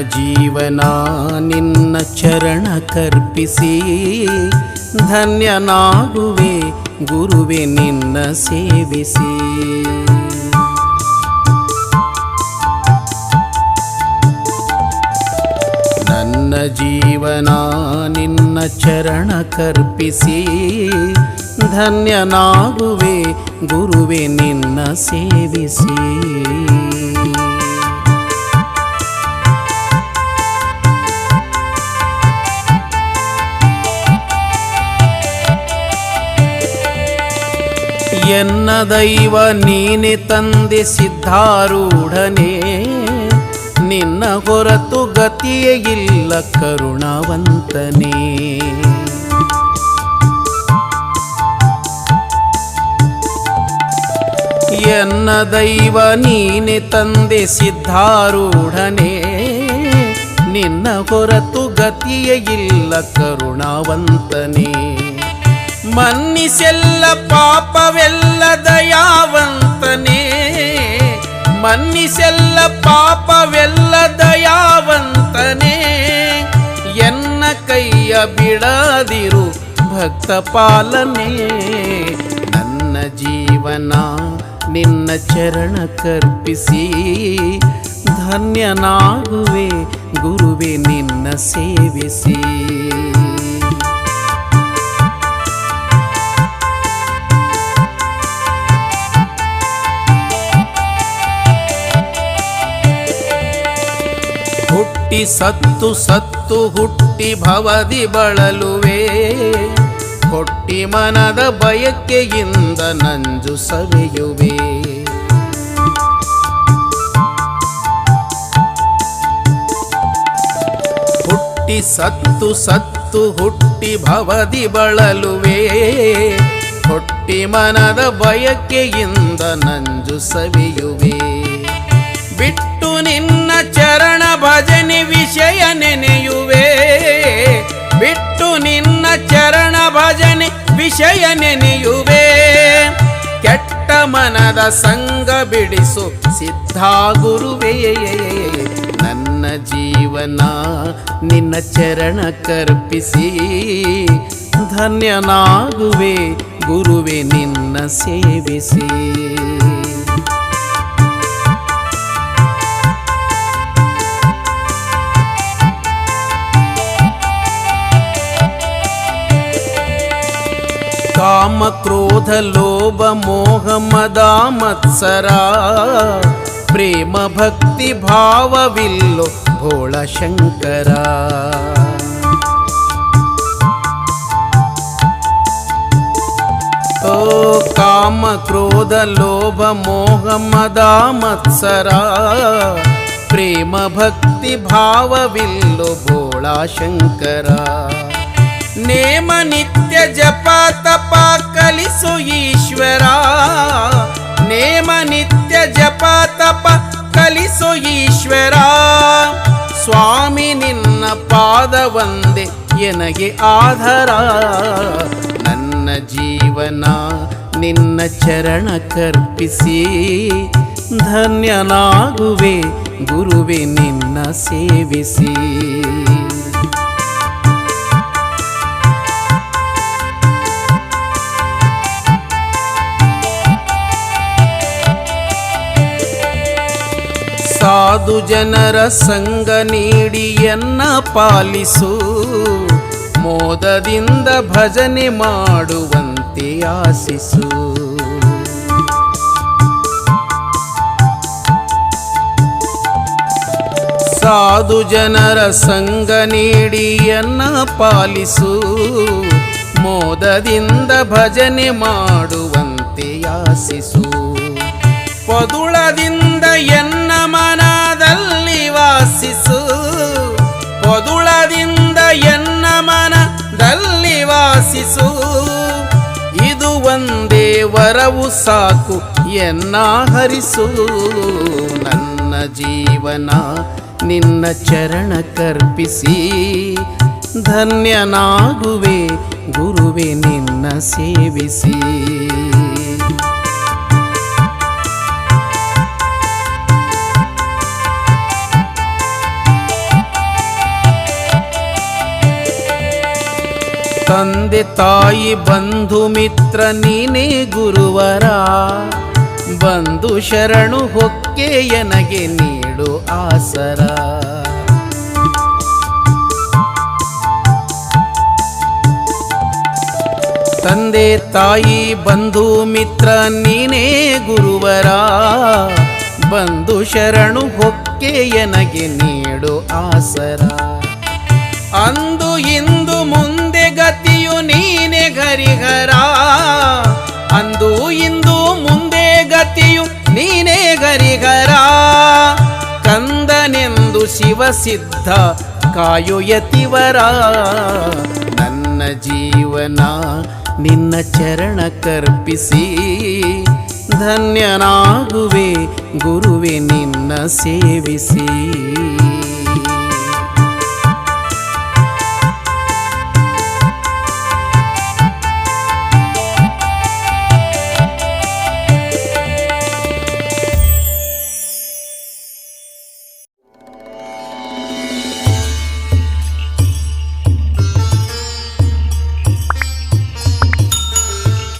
ಜೀವನ ನಿನ್ನ ಚರಣ ಕರ್ಪಿಸಿ, ಧನ್ಯನಾಗುವೆ ಗುರುವೆ ನಿನ್ನ ಸೇವಿಸಿ. ನನ್ನ ಜೀವನ ನಿನ್ನ ಚರಣ ಕರ್ಪಿಸಿ, ಧನ್ಯನಾಗುವೆ ಗುರುವೆ ನಿನ್ನ ಸೇವಿಸಿ. ಎನ್ನ ದೈವ ನೀನೆ ತಂದೆ ಸಿದ್ಧಾರೂಢನೇ. ನಿನ್ನ ಹೊರತು ಗತಿಯೇ ಇಲ್ಲ ಕರುಣಾವಂತನೇ. ಎನ್ನ ದೈವ ನೀನೆ ತಂದೆ ಸಿದ್ಧಾರೂಢನೇ. ನಿನ್ನ ಹೊರತು ಗತಿಯೇ ಇಲ್ಲ ಕರುಣಾವಂತನೇ. ಮನ್ನಿಸೆಲ್ಲ ಪಾಪವೆಲ್ಲ ದಯಾವಂತನೇ ಮನ್ನಿಸೆಲ್ಲ ಪಾಪವೆಲ್ಲ ದಯಾವಂತನೇ ಎನ್ನ ಕೈಯ ಬಿಡದಿರು ಭಕ್ತ ಪಾಲನೆ? ನನ್ನ ಜೀವನ ನಿನ್ನ ಚರಣ ಕರ್ಪಿಸಿ. ಧನ್ಯನಾಗುವೆ ಗುರುವೆ ನಿನ್ನ ಸೇವಿಸಿ. ಹುಟ್ಟಿ ಸತ್ತು ಸತ್ತು ಹುಟ್ಟಿ ಭವದಿ ಬಳಲುವೆ. ಕೊಟ್ಟಿ ಮನದ ಬಯಕೆಯಿಂದ ನಂಜು ಸವೆಯುವೆ. ಹುಟ್ಟಿ ಸತ್ತು ಸತ್ತು ಹುಟ್ಟಿ ಭವದಿ ಬಳಲುವೆ. ಹೊಟ್ಟಿ ಮನದ ಬಯಕೆಯಿಂದ ನಂಜು ಸವಿಯುವೆ. ಬಿಟ್ಟು ವಿಷಯ ನೆನೆಯುವೆ ಕೆಟ್ಟ ಮನದ ಸಂಗ ಬಿಡಿಸು ಸಿದ್ಧ ಗುರುವೇ. ನನ್ನ ಜೀವನ ನಿನ್ನ ಚರಣ ಕರ್ಪಿಸಿ. ಧನ್ಯನಾಗುವೆ ಗುರುವೆ, ನಿನ್ನ ಸೇವಿಸಿ. काम क्रोध लोभ मोह मदा मत्सरा प्रेम भक्ति भाव विल्लो भोळ शङ्करा ओ काम क्रोध लोभ मोह मदा मत्सरा प्रेम भक्ति भाव विल्लो भोळा शङ्करा नेमनित्य ಜಪ ತಪ ಕಲಿಸು ಈಶ್ವರ. ನೇಮ ನಿತ್ಯ ಜಪ ತಪ ಕಲಿಸು ಈಶ್ವರ. ಸ್ವಾಮಿ ನಿನ್ನ ಪಾದ ಒಂದೇ ಎನಗೆ ಆಧಾರ. ನನ್ನ ಜೀವನ ನಿನ್ನ ಚರಣ ಕರ್ಪಿಸಿ. ಧನ್ಯನಾಗುವೆ ಗುರುವೆ ನಿನ್ನ ಸೇವಿಸಿ. ಸಾಧು ಜನರ ಸಂಗ ನೀಡಿಯನ್ನ ಪಾಲಿಸು. ಮೋದದಿಂದ ಭಜನೆ ಮಾಡುವಂತೆ ಆಶಿಸು. ಸಾಧು ಜನರ ಸಂಗ ನೀಡಿಯನ್ನ ಪಾಲಿಸು. ಮೋದದಿಂದ ಭಜನೆ ಮಾಡುವಂತೆ ಆಶಿಸು. ಪದುಳದಿಂದ ಎನ್ನ ಮನದಲ್ಲಿ ವಾಸಿಸು. ಪೊದುಳದಿಂದ ಎನ್ನ ಮನದಲ್ಲಿ ವಾಸಿಸು. ಇದು ಒಂದೇ ವರವು ಸಾಕು, ಎನ್ನ ಹರಿಸು. ನನ್ನ ಜೀವನ ನಿನ್ನ ಚರಣ ಕರ್ಪಿಸಿ. ಧನ್ಯನಾಗುವೆ, ಗುರುವೆ ನಿನ್ನ ಸೇವಿಸಿ. ತಂದೆ ತಾಯಿ ಬಂಧು ಮಿತ್ರ ನೀನೇ ಗುರುವರ. ಬಂಧು ಶರಣು ಹೊಕ್ಕೆ ಎನಗೆ ನೀಡು ಆಸರ. ತಂದೆ ತಾಯಿ ಬಂಧು ಮಿತ್ರ ನೀನೇ ಗುರುವರ. ಬಂಧು ಶರಣು ಹೊಕ್ಕೆ ಎನಗೆ ನೀಡು ಆಸರ. ಅಂದು ಗರಿಗರ ಅಂದು ಇಂದು ಮುಂದೆ ಗತಿಯು ನೀನೇ ಗರಿಗರ. ಕಂದನೆಂದು ಶಿವಸಿದ್ಧ ಕಾಯುಯತಿವರ. ನನ್ನ ಜೀವನ ನಿನ್ನ ಚರಣ ಕರ್ಪಿಸಿ. ಧನ್ಯನಾಗುವೆ ಗುರುವೆ ನಿನ್ನ ಸೇವಿಸಿ.